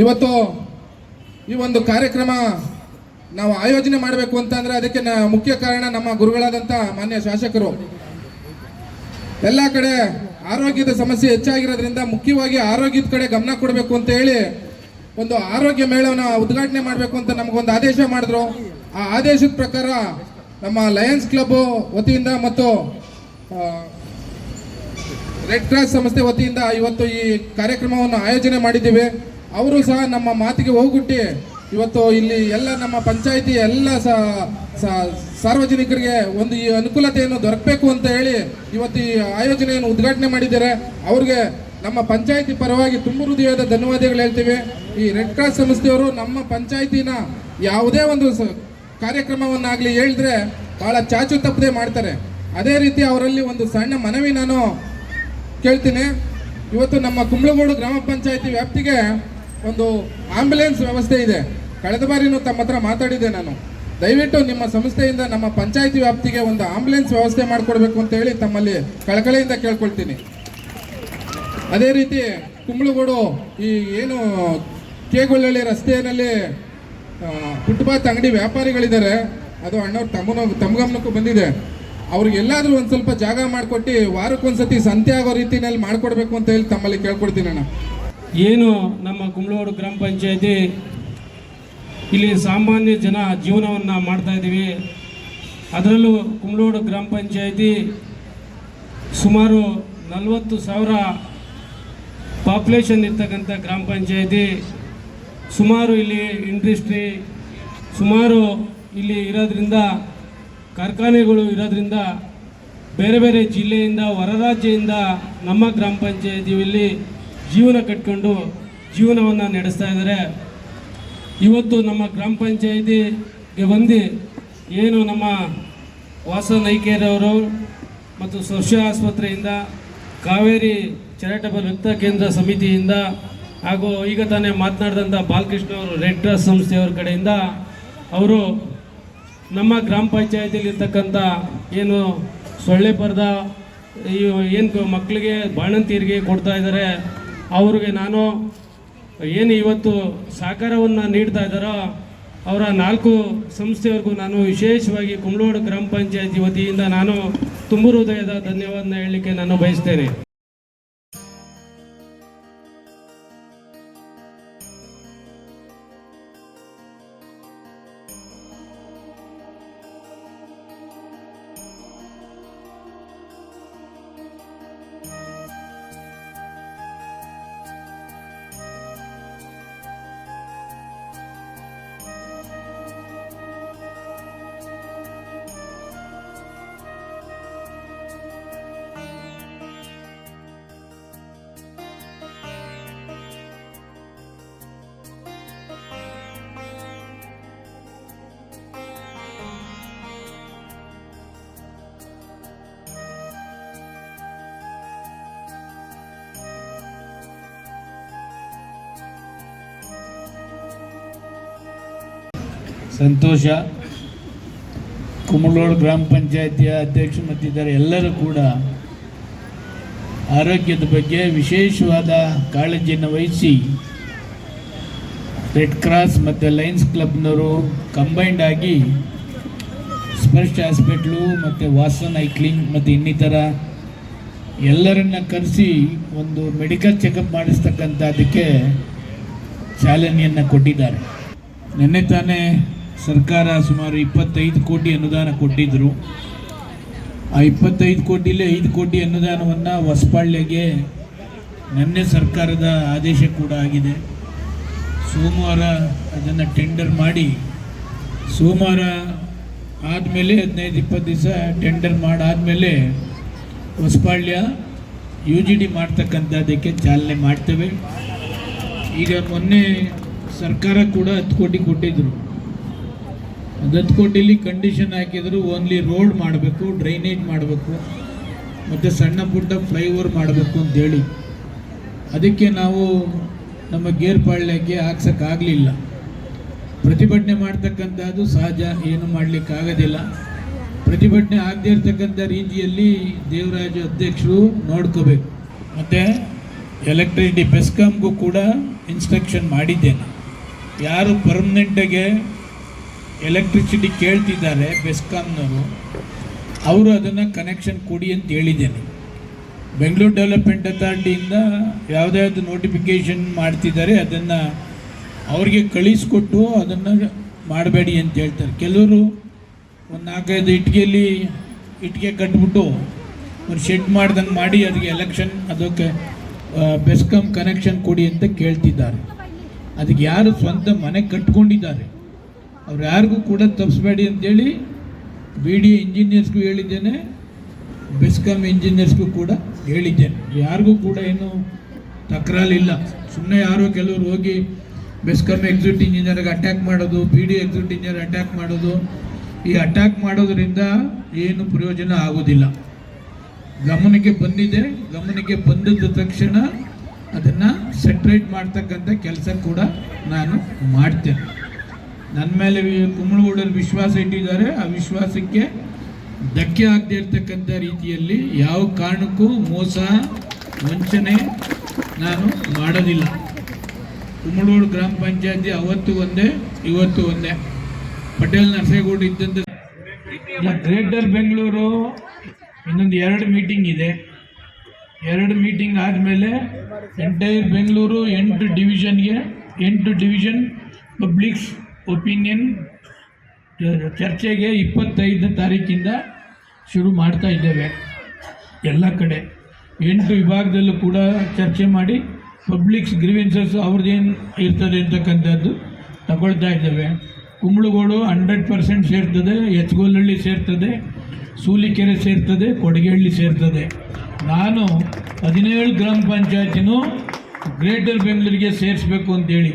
ಇವತ್ತು ಈ ಒಂದು ಕಾರ್ಯಕ್ರಮ ನಾವು ಆಯೋಜನೆ ಮಾಡಬೇಕು ಅಂತಂದ್ರೆ ಅದಕ್ಕೆ ಮುಖ್ಯ ಕಾರಣ ನಮ್ಮ ಗುರುಗಳಾದಂಥ ಮಾನ್ಯ ಶಾಸಕರು. ಎಲ್ಲ ಕಡೆ ಆರೋಗ್ಯದ ಸಮಸ್ಯೆ ಹೆಚ್ಚಾಗಿರೋದ್ರಿಂದ ಮುಖ್ಯವಾಗಿ ಆರೋಗ್ಯದ ಕಡೆ ಗಮನ ಕೊಡಬೇಕು ಅಂತ ಹೇಳಿ ಒಂದು ಆರೋಗ್ಯ ಮೇಳವನ್ನ ಉದ್ಘಾಟನೆ ಮಾಡಬೇಕು ಅಂತ ನಮಗೊಂದು ಆದೇಶ ಮಾಡಿದ್ರು. ಆ ಆದೇಶದ ಪ್ರಕಾರ ನಮ್ಮ ಲಯನ್ಸ್ ಕ್ಲಬ್ ವತಿಯಿಂದ ಮತ್ತು ರೆಡ್ ಕ್ರಾಸ್ ಸಂಸ್ಥೆ ವತಿಯಿಂದ ಇವತ್ತು ಈ ಕಾರ್ಯಕ್ರಮವನ್ನು ಆಯೋಜನೆ ಮಾಡಿದ್ದೀವಿ. ಅವರು ಸಹ ನಮ್ಮ ಮಾತಿಗೆ ಹೋಗುಟ್ಟಿ ಇವತ್ತು ಇಲ್ಲಿ ಎಲ್ಲ ನಮ್ಮ ಪಂಚಾಯಿತಿ ಎಲ್ಲ ಸಾರ್ವಜನಿಕರಿಗೆ ಒಂದು ಈ ಅನುಕೂಲತೆಯನ್ನು ದೊರಕಬೇಕು ಅಂತ ಹೇಳಿ ಇವತ್ತು ಈ ಆಯೋಜನೆಯನ್ನು ಉದ್ಘಾಟನೆ ಮಾಡಿದ್ದಾರೆ. ಅವ್ರಿಗೆ ನಮ್ಮ ಪಂಚಾಯಿತಿ ಪರವಾಗಿ ತುಂಬ ಹೃದಯದ ಧನ್ಯವಾದಗಳು ಹೇಳ್ತೀವಿ. ಈ ರೆಡ್ ಕ್ರಾಸ್ ಸಂಸ್ಥೆಯವರು ನಮ್ಮ ಪಂಚಾಯಿತಿನ ಯಾವುದೇ ಒಂದು ಕಾರ್ಯಕ್ರಮವನ್ನಾಗಲಿ ಹೇಳಿದ್ರೆ ಬಹಳ ಚಾಚು ತಪ್ಪದೆ ಮಾಡ್ತಾರೆ. ಅದೇ ರೀತಿ ಅವರಲ್ಲಿ ಒಂದು ಸಣ್ಣ ಮನವಿ ನಾನು ಕೇಳ್ತೀನಿ. ಇವತ್ತು ನಮ್ಮ ಕುಂಬ್ಳಗೋಡು ಗ್ರಾಮ ಪಂಚಾಯಿತಿ ವ್ಯಾಪ್ತಿಗೆ ಒಂದು ಆಂಬ್ಯುಲೆನ್ಸ್ ವ್ಯವಸ್ಥೆ ಇದೆ. ಕಳೆದ ಬಾರಿನೂ ತಮ್ಮ ಹತ್ರ ಮಾತಾಡಿದೆ ನಾನು. ದಯವಿಟ್ಟು ನಿಮ್ಮ ಸಂಸ್ಥೆಯಿಂದ, ನಮ್ಮ ಪಂಚಾಯತಿ ವ್ಯಾಪ್ತಿಗೆ ಒಂದು ಆಂಬ್ಯುಲೆನ್ಸ್ ವ್ಯವಸ್ಥೆ ಮಾಡಿಕೊಡ್ಬೇಕು ಅಂತ ಹೇಳಿ ತಮ್ಮಲ್ಲಿ ಕಳಕಳೆಯಿಂದ ಕೇಳ್ಕೊಳ್ತೀನಿ. ಅದೇ ರೀತಿ ಕುಂಬಳಗೋಡು ಈ ಏನು ಕೇಗೊಳ್ಳಳ್ಳಿ ರಸ್ತೆಯಲ್ಲಿ ಫುಟ್ಪಾತ್ ಅಂಗಡಿ ವ್ಯಾಪಾರಿಗಳಿದ್ದಾರೆ. ಅದು ಅಣ್ಣವ್ರು ತಮ್ಮನ, ತಮ್ಮ ಗಮನಕ್ಕೂ ಬಂದಿದೆ. ಅವ್ರಿಗೆಲ್ಲಾದರೂ ಒಂದು ಸ್ವಲ್ಪ ಜಾಗ ಮಾಡಿಕೊಟ್ಟು ವಾರಕ್ಕೊಂದ್ಸತಿ ಸಂತೆ ಆಗೋ ರೀತಿನಲ್ಲಿ ಮಾಡ್ಕೊಡ್ಬೇಕು ಅಂತ ಹೇಳಿ ತಮ್ಮಲ್ಲಿ ಕೇಳ್ಕೊಡ್ತೀನಿ ಅಣ್ಣ. ಏನು ನಮ್ಮ ಕುಂಬ್ಳೋಡು ಗ್ರಾಮ ಪಂಚಾಯತಿ ಇಲ್ಲಿ ಸಾಮಾನ್ಯ ಜನ ಜೀವನವನ್ನು ಮಾಡ್ತಾ ಇದ್ದೀವಿ. ಅದರಲ್ಲೂ ಕುಂಬ್ಳೋಡು ಗ್ರಾಮ ಪಂಚಾಯತಿ ಸುಮಾರು ನಲವತ್ತು ಸಾವಿರ ಪಾಪ್ಯುಲೇಷನ್ ಇರ್ತಕ್ಕಂಥ ಗ್ರಾಮ ಪಂಚಾಯತಿ. ಸುಮಾರು ಇಲ್ಲಿ ಇಂಡಸ್ಟ್ರಿ, ಸುಮಾರು ಇಲ್ಲಿ ಇರೋದ್ರಿಂದ, ಕಾರ್ಖಾನೆಗಳು ಇರೋದ್ರಿಂದ, ಬೇರೆ ಬೇರೆ ಜಿಲ್ಲೆಯಿಂದ, ಹೊರ ರಾಜ್ಯದಿಂದ ನಮ್ಮ ಗ್ರಾಮ ಪಂಚಾಯತಿಯಲ್ಲಿ ಜೀವನ ಕಟ್ಕೊಂಡು ಜೀವನವನ್ನು ನಡೆಸ್ತಾ ಇದ್ದಾರೆ. ಇವತ್ತು ನಮ್ಮ ಗ್ರಾಮ ಪಂಚಾಯಿತಿಗೆ ಬಂದು ಏನು ನಮ್ಮ ವಾಸ ನೈಕೇರವರು ಮತ್ತು ಸ್ವರ್ಶ ಆಸ್ಪತ್ರೆಯಿಂದ ಕಾವೇರಿ ಚಾರಿಟಬಲ್ ರಕ್ತ ಕೇಂದ್ರ ಸಮಿತಿಯಿಂದ ಹಾಗೂ ಈಗ ತಾನೇ ಮಾತನಾಡಿದಂಥ ಬಾಲಕೃಷ್ಣ ಅವರು ರೆಡ್ ಕ್ರಾಸ್ ಸಂಸ್ಥೆಯವ್ರ ಕಡೆಯಿಂದ ಅವರು ನಮ್ಮ ಗ್ರಾಮ ಪಂಚಾಯತಿಯಲ್ಲಿ ಇರ್ತಕ್ಕಂಥ ಏನು ಸೊಳ್ಳೆ ಪರ್ದ ಏನು ಮಕ್ಕಳಿಗೆ ಬಾಣಂತಿಯರಿಗೆ ಕೊಡ್ತಾ ಇದ್ದಾರೆ. ಅವ್ರಿಗೆ ನಾನು ಏನು ಇವತ್ತು ಸಹಕಾರವನ್ನು ನೀಡ್ತಾ ಇದ್ದಾರೋ ಅವರ ನಾಲ್ಕು ಸಂಸ್ಥೆಯವರೆಗೂ ನಾನು ವಿಶೇಷವಾಗಿ ಕುಂಬ್ಳೋಡು ಗ್ರಾಮ ಪಂಚಾಯತಿ ವತಿಯಿಂದ ನಾನು ತುಂಬು ಹೃದಯದ ಧನ್ಯವಾದ ಹೇಳಲಿಕ್ಕೆ ನಾನು ಬಯಸ್ತೇನೆ. ಸಂತೋಷ. ಕುಮಳೋಡು ಗ್ರಾಮ ಪಂಚಾಯತಿಯ ಅಧ್ಯಕ್ಷ ಮತ್ತಿದ್ದಾರೆ ಎಲ್ಲರೂ ಕೂಡ ಆರೋಗ್ಯದ ಬಗ್ಗೆ ವಿಶೇಷವಾದ ಕಾಳಜಿಯನ್ನು ವಹಿಸಿ ರೆಡ್ ಕ್ರಾಸ್ ಮತ್ತು ಲಯನ್ಸ್ ಕ್ಲಬ್ನವರು ಕಂಬೈಂಡ್ ಆಗಿ ಸ್ಪರ್ಶ ಹಾಸ್ಪಿಟ್ಲು ಮತ್ತು ವಾಸನ್ ಐ ಕ್ಲಿನಿಕ್ ಮತ್ತು ಇನ್ನಿತರ ಎಲ್ಲರನ್ನ ಕರೆಸಿ ಒಂದು ಮೆಡಿಕಲ್ ಚೆಕಪ್ ಮಾಡಿಸ್ತಕ್ಕಂಥದ್ದಕ್ಕೆ ಚಾಲನೆಯನ್ನು ಕೊಟ್ಟಿದ್ದಾರೆ. ನಿನ್ನೆ ತಾನೇ ಸರ್ಕಾರ ಸುಮಾರು ಇಪ್ಪತ್ತೈದು ಕೋಟಿ ಅನುದಾನ ಕೊಟ್ಟಿದ್ದರು ಆ ಇಪ್ಪತ್ತೈದು ಕೋಟಿಲಿ ಐದು ಕೋಟಿ ಅನುದಾನವನ್ನು ಹೊಸಪಾಳ್ಯಗೆ ನಿನ್ನೆ ಸರ್ಕಾರದ ಆದೇಶ ಕೂಡ ಆಗಿದೆ. ಸೋಮವಾರ ಅದನ್ನು ಟೆಂಡರ್ ಮಾಡಿ, ಸೋಮವಾರ ಆದಮೇಲೆ ಹದಿನೈದು ಇಪ್ಪತ್ತು ದಿವಸ ಟೆಂಡರ್ ಮಾಡಾದಮೇಲೆ ಹೊಸಪಾಳ್ಯ ಯು ಜಿ ಡಿ ಮಾಡ್ತಕ್ಕಂಥದ್ದಕ್ಕೆ ಚಾಲನೆ ಮಾಡ್ತೇವೆ. ಈಗ ಮೊನ್ನೆ ಸರ್ಕಾರ ಕೂಡ ಹತ್ತು ಕೋಟಿ ಕೊಟ್ಟಿದ್ರು. ಕೋಟಿಲಿ ಕಂಡೀಷನ್ ಹಾಕಿದ್ರು ಓನ್ಲಿ ರೋಡ್ ಮಾಡಬೇಕು ಡ್ರೈನೇಜ್ ಮಾಡಬೇಕು, ಮತ್ತು ಸಣ್ಣ ಪುಟ್ಟ ಫ್ಲೈಓವರ್ ಮಾಡಬೇಕು ಅಂತೇಳಿ ಅದಕ್ಕೆ ನಾವು ನಮ್ಮ ಗೇರ್ಪಾಳ್ಯಕ್ಕೆ ಹಾಕ್ಸೋಕ್ಕಾಗಲಿಲ್ಲ ಪ್ರತಿಭಟನೆ ಮಾಡ್ತಕ್ಕಂಥದ್ದು ಸಹಜ, ಏನು ಮಾಡಲಿಕ್ಕಾಗೋದಿಲ್ಲ ಪ್ರತಿಭಟನೆ ಆಗದೇ ಇರ್ತಕ್ಕಂಥ ರೀತಿಯಲ್ಲಿ ದೇವರಾಜ ಅಧ್ಯಕ್ಷರು ನೋಡ್ಕೋಬೇಕು. ಮತ್ತು ಎಲೆಕ್ಟ್ರಿಸಿಟಿ ಬೆಸ್ಕಾಮ್ಗೂ ಕೂಡ ಇನ್ಸ್ಟ್ರಕ್ಷನ್ ಮಾಡಿದ್ದೇನೆ. ಯಾರು ಪರ್ಮನೆಂಟಾಗೆ ಎಲೆಕ್ಟ್ರಿಸಿಟಿ ಕೇಳ್ತಿದ್ದಾರೆ ಬೆಸ್ಕಾಮ್ನವರು ಅವರು ಅದನ್ನು ಕನೆಕ್ಷನ್ ಕೊಡಿ ಅಂತ ಹೇಳಿದ್ದೇನೆ. ಬೆಂಗಳೂರು ಡೆವಲಪ್ಮೆಂಟ್ ಅಥಾರಿಟಿಯಿಂದ ಯಾವುದ್ಯಾವುದು ನೋಟಿಫಿಕೇಷನ್ ಮಾಡ್ತಿದ್ದಾರೆ, ಅದನ್ನು ಅವ್ರಿಗೆ ಕಳಿಸ್ಕೊಟ್ಟು ಅದನ್ನು ಮಾಡಬೇಡಿ ಅಂತ ಹೇಳ್ತಾರೆ. ಕೆಲವರು ಒಂದು ನಾಲ್ಕೈದು ಇಟ್ಟಿಗೆಯಲ್ಲಿ ಇಟ್ಟಿಗೆ ಕಟ್ಬಿಟ್ಟು ಒಂದು ಶೆಡ್ ಮಾಡ್ದಂಗೆ ಮಾಡಿ ಅದಕ್ಕೆ ಎಲೆಕ್ಷನ್ ಅದಕ್ಕೆ ಬೆಸ್ಕಾಮ್ ಕನೆಕ್ಷನ್ ಕೊಡಿ ಅಂತ ಕೇಳ್ತಿದ್ದಾರೆ. ಅದಕ್ಕೆ ಯಾರು ಸ್ವಂತ ಮನೆ ಕಟ್ಕೊಂಡಿದ್ದಾರೆ. ಅವ್ರು ಯಾರಿಗೂ ಕೂಡ ತಪ್ಪಿಸ್ಬೇಡಿ ಅಂತೇಳಿ ಬಿ ಡಿ ಇಂಜಿನಿಯರ್ಸ್ಗೂ ಹೇಳಿದ್ದೇನೆ ಬೆಸ್ಕಾಮ್ ಇಂಜಿನಿಯರ್ಸ್ಗೂ ಕೂಡ ಹೇಳಿದ್ದೇನೆ. ಯಾರಿಗೂ ಕೂಡ ಏನು ತಕರಾಲಿಲ್ಲ ಸುಮ್ಮನೆ ಯಾರೋ ಕೆಲವರು ಹೋಗಿ ಬೆಸ್ಕಾಮ್ ಎಕ್ಸಿಕ್ಯೂಟಿವ್ ಇಂಜಿನಿಯರ್ಗೆ ಅಟ್ಯಾಕ್ ಮಾಡೋದು, B D executive engineer attack ಮಾಡೋದು, ಈ ಅಟ್ಯಾಕ್ ಮಾಡೋದ್ರಿಂದ ಏನು ಪ್ರಯೋಜನ ಆಗೋದಿಲ್ಲ. ಗಮನಕ್ಕೆ ಬಂದಿದೆ, ಗಮನಕ್ಕೆ ಬಂದಿದ್ದ ತಕ್ಷಣ ಅದನ್ನು ಸೆಟ್ರೇಟ್ ಮಾಡ್ತಕ್ಕಂಥ ಕೆಲಸ ಕೂಡ ನಾನು ಮಾಡ್ತೇನೆ. ನನ್ನ ಮೇಲೆ ಕುಂಬಳಗೂಡಲ್ಲಿ ವಿಶ್ವಾಸ ಇಟ್ಟಿದ್ದಾರೆ. ಆ ವಿಶ್ವಾಸಕ್ಕೆ ಧಕ್ಕೆ ಆಗದೆ ಇರ್ತಕ್ಕಂಥ ರೀತಿಯಲ್ಲಿ ಯಾವ ಕಾರಣಕ್ಕೂ ಮೋಸ, ವಂಚನೆ ನಾನು ಮಾಡೋದಿಲ್ಲ. ಕುಂಬಳಗೂಡು ಗ್ರಾಮ ಪಂಚಾಯತಿ ಅವತ್ತು ಒಂದೇ, ಇವತ್ತು ಒಂದೇ. ಪಟೇಲ್ ನರಸೇಗೌಡ ಇದ್ದಂಥ ಗ್ರೇಟರ್ ಬೆಂಗಳೂರು ಇನ್ನೊಂದು ಎರಡು ಮೀಟಿಂಗ್ ಇದೆ. ಎರಡು ಮೀಟಿಂಗ್ ಆದಮೇಲೆ ಎಂಟೈರ್ ಬೆಂಗಳೂರು ಎಂಟು ಡಿವಿಷನ್ಗೆ ಎಂಟು ಡಿವಿಷನ್ ಪಬ್ಲಿಕ್ಸ್ ಒಪಿನಿಯನ್ ಚರ್ಚೆಗೆ ಇಪ್ಪತ್ತೈದನೇ ತಾರೀಕಿಂದ ಶುರು ಮಾಡ್ತಾ ಇದ್ದೇವೆ. ಎಲ್ಲ ಕಡೆ ಎಂಟು ವಿಭಾಗದಲ್ಲೂ ಕೂಡ ಚರ್ಚೆ ಮಾಡಿ ಪಬ್ಲಿಕ್ಸ್ ಗ್ರೀವೆನ್ಸಸ್ ಅವ್ರದ್ದೇನು ಇರ್ತದೆ ಅಂತಕ್ಕಂಥದ್ದು ತಗೊಳ್ತಾ ಇದ್ದೇವೆ. ಕುಂಬಳಗೋಡು ಹಂಡ್ರೆಡ್ ಪರ್ಸೆಂಟ್ ಸೇರ್ತದೆ ಎಚ್ಗೋಲಹಳ್ಳಿ ಸೇರ್ತದೆ, ಸೂಲಿಕೆರೆ ಸೇರ್ತದೆ ಕೊಡಗೇಹಳ್ಳಿ ಸೇರ್ತದೆ. ನಾನು ಹದಿನೇಳು ಗ್ರಾಮ ಪಂಚಾಯತಿನೂ ಗ್ರೇಟರ್ ಬೆಂಗಳೂರಿಗೆ ಸೇರಿಸ್ಬೇಕು ಅಂತೇಳಿ